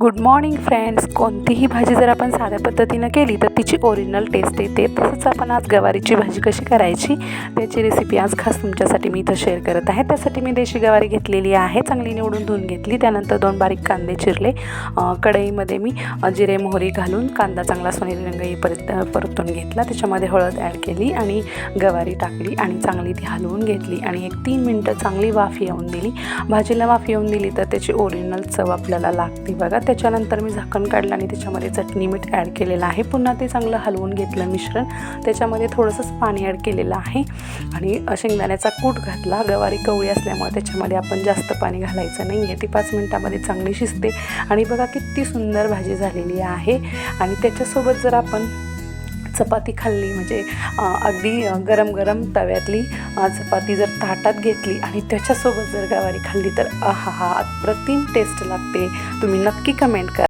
Good morning friends कोणतीही भाजी जर आपण साध्या पद्धतीनं केली तर तिची ओरिजिनल टेस्ट येते. तसंच आपण आज गवारीची भाजी कशी करायची त्याची रेसिपी आज खास तुमच्यासाठी मी इथं शेअर करत आहे. त्यासाठी मी देशी गवारी घेतलेली आहे. चांगली निवडून धुवून घेतली. त्यानंतर दोन बारीक कांदे चिरले. कढईमध्ये मी जिरे मोहरी घालून कांदा चांगला सोनेरी रंग येईपर्यंत परतून घेतला. त्याच्यामध्ये हळद ॲड केली आणि गवारी टाकली आणि चांगली ती हलवून घेतली आणि एक तीन मिनटं चांगली वाफ येऊन दिली. भाजीला वाफ येऊन दिली तर त्याची ओरिजिनल चव आपल्याला लागते बघा. त्याच्यानंतर मी झाकण काढलं आणि त्याच्यामध्ये चटणी मीठ ॲड केलेलं आहे. पुन्हा ते चांगलं हलवून घेतलं मिश्रण. त्याच्यामध्ये थोडंसंच पाणी ॲड केलेलं आहे. आणि शेंगदाण्याचा कूट घातला. गवारी कवळी असल्यामुळे त्याच्यामध्ये आपण जास्त पाणी घालायचं नाही आहे ती पाच मिनटामध्ये चांगली शिजते. आणि बघा किती सुंदर भाजी झालेली आहे. आणि त्याच्यासोबत जर आपण चपाती खाल्ली म्हणजे अगदी गरम गरम तव्यातली चपाती जर ताटात घेतली आणि त्याच्यासोबत जर गवारी खाल्ली तर आहा हा अप्रतिम टेस्ट लागते तुम्ही नक्की कमेंट करा.